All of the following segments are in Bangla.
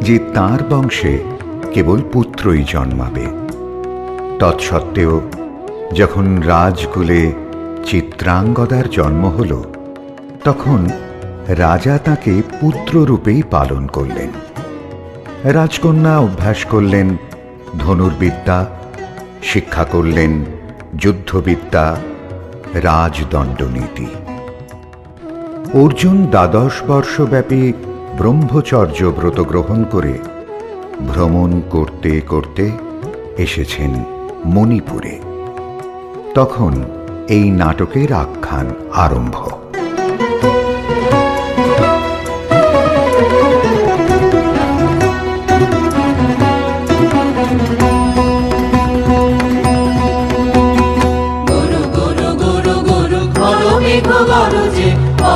যে তার বংশে কেবল পুত্রই জন্মাবে। তৎসত্ত্বেও যখন রাজকুলে চিত্রাঙ্গদার জন্ম হল, তখন রাজা তাকে পুত্ররূপেই পালন করলেন। রাজকন্যা অভ্যাস করলেন, ধনুর্বিদ্যা, শিক্ষা করলেন, যুদ্ধবিদ্যা, রাজদণ্ডনীতি। অর্জুন দ্বাদশ বর্ষব্যাপী ব্রহ্মচর্য ব্রত গ্রহণ করে ভ্রমণ করতে করতে এসেছেন মণিপুরে। তখন এই নাটকের আখ্যান আরম্ভ।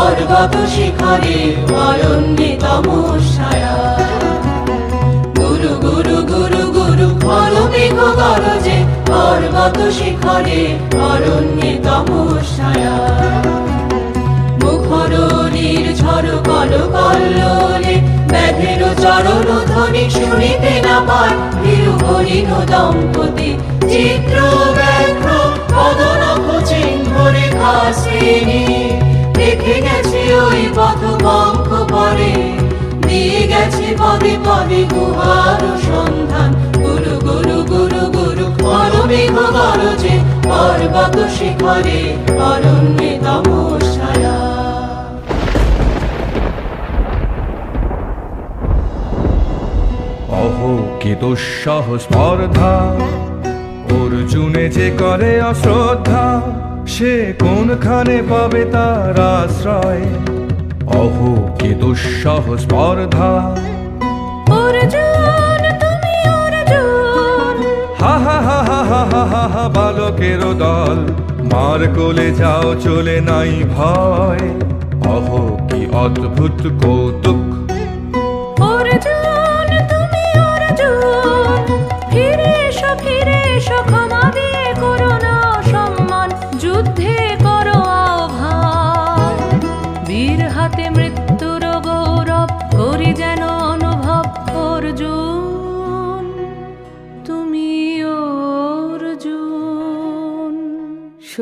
পর্বত শিখরে অরণ্যে তমসায়া গুরু গুরু গুরু গুরু ঘন মেঘ গরজে পর্বত শিখরে অরণ্যে তমসায়া মুখরণীর ঝড় কল কল্লোলে ব্যাধের চরণ ধ্বনি শুনিতে না পায়। হরিণ দম্পতি চিত্র পদে পদে গুহার সন্ধান। গুরু গুরু গুরু গুরু পরমেঘ গরজে পর্বত শিখরে অরণ্যে তমসায়া দুঃসহ স্পর্ধা, অর্জুনে যে করে অশ্রদ্ধা, সে কোনখানে পাবে তার আশ্রয়? অহো কি দুঃসহ স্পর্ধা বালকের দল। মার কোলে যাও চলে নাই ভয়। অহ কি অদ্ভুত কৌতুক।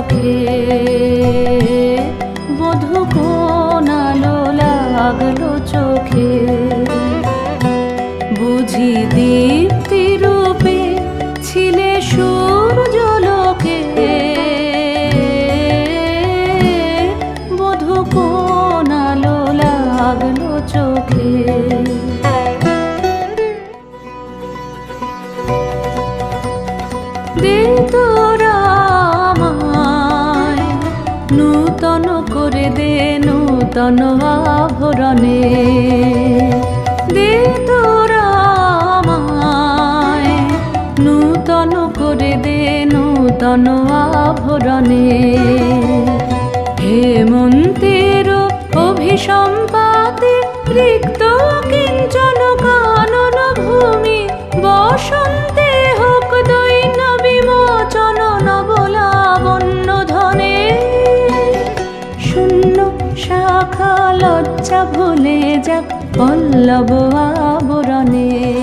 চোখে। বধু কোন আলো লাগল চোখে? বুঝি দীপ্তি রূপে ছিলে সূর্যলোকে বধু কোন আলো লাগল চোখে? দে তোরা নূতন করে দে নূতন আভরণে। দে নূতন করে দে নূতন আভরণে। হেমন্তের অভিসম্পাতে রিক্ত ভুলে যাক পল্লব আবরণে।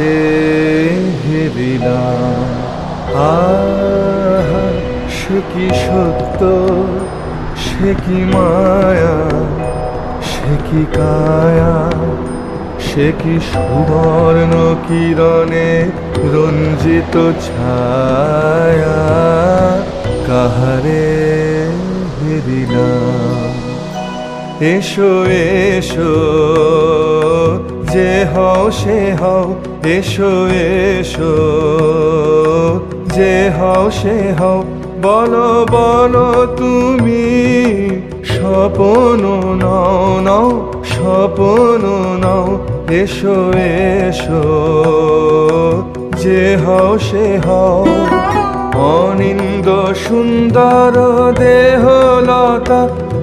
কাহারে হেরিলাম আহা, সে কি সত্য? সে কি মায়া? সে কি কায়া? সে কি সুবর্ণ কিরণে রঞ্জিত ছায়া? কাহারে হেরিলাম এসো এসো। যে হও, সে হও, এসো এসো। যে হও, সে হও, বলো বলো তুমি, স্বপন নাও নাও, স্বপন নাও, এসো এসো। যে হও, সে হও, অনিন্দ সুন্দর দেহলতা,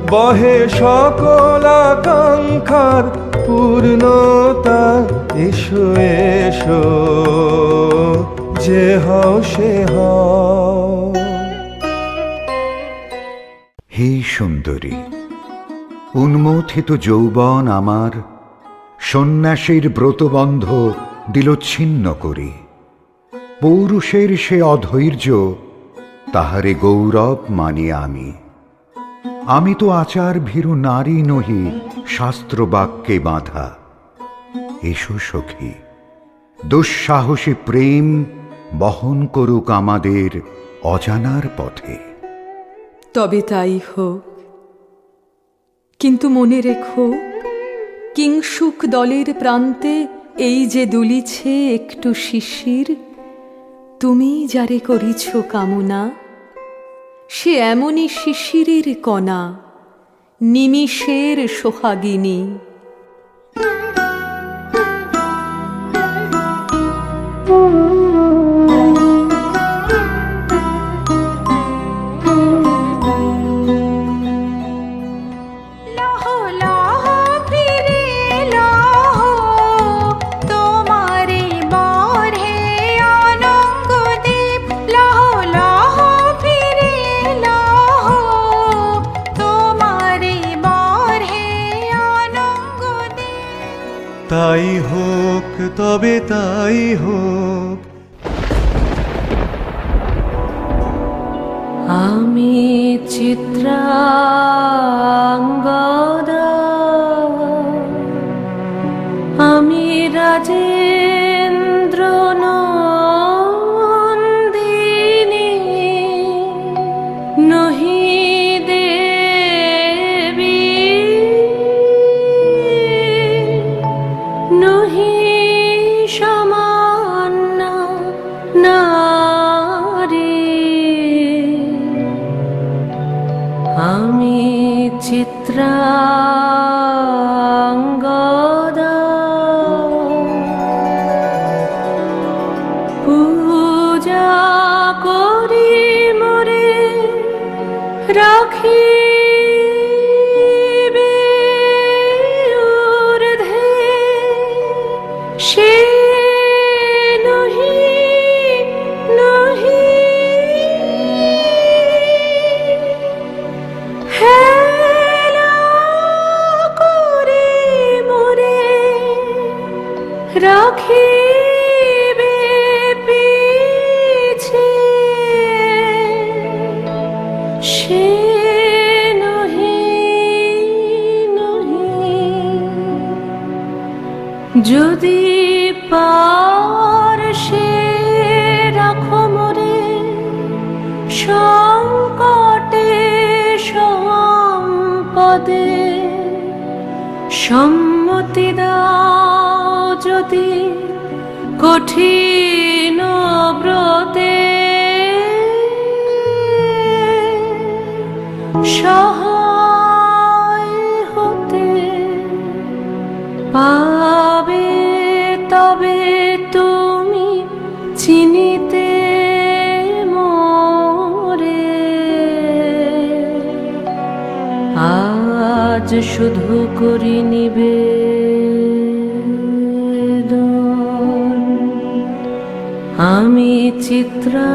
বহে সকল আকাঙ্ক্ষার পূর্ণতা, এসো এসো, যে হও, সে হে সুন্দরী, উন্মথিত যৌবন আমার, সন্ন্যাসীর ব্রতবন্ধ দিল ছিন্ন করি। পৌরুষের সে অধৈর্য, তাহারে গৌরব মানি আমি। আমি তো আচার ভীরু নারী নহি শাস্ত্র বাক্যে বাঁধা। এসো সখী, দুঃসাহসী প্রেম বহন করুক আমাদের অজানার পথে। তবে তাই হোক, কিন্তু মনে রেখো কিংসুক দলের প্রান্তে এই যে দুলিছে একটু শিশির, তুমি যারে করিছ কামনা সে এমনই শিশিরের কণা নিমিষের সোহাগিনী। লহ তাই হোক তবে তাই হোক। আমি চিত্রাঙ্গদ আমি রাজেন্দ্র चित्रा। যদি পার সে রাখো মোরে সংকটে সম্পদে সম্মতি দাও। যদি কঠিন ব্রতে সহায় হতে পাবে তবে তুমি চিনিতে মরে। আজ শুধু করি নিবে আমি চিত্রাঙ্গদা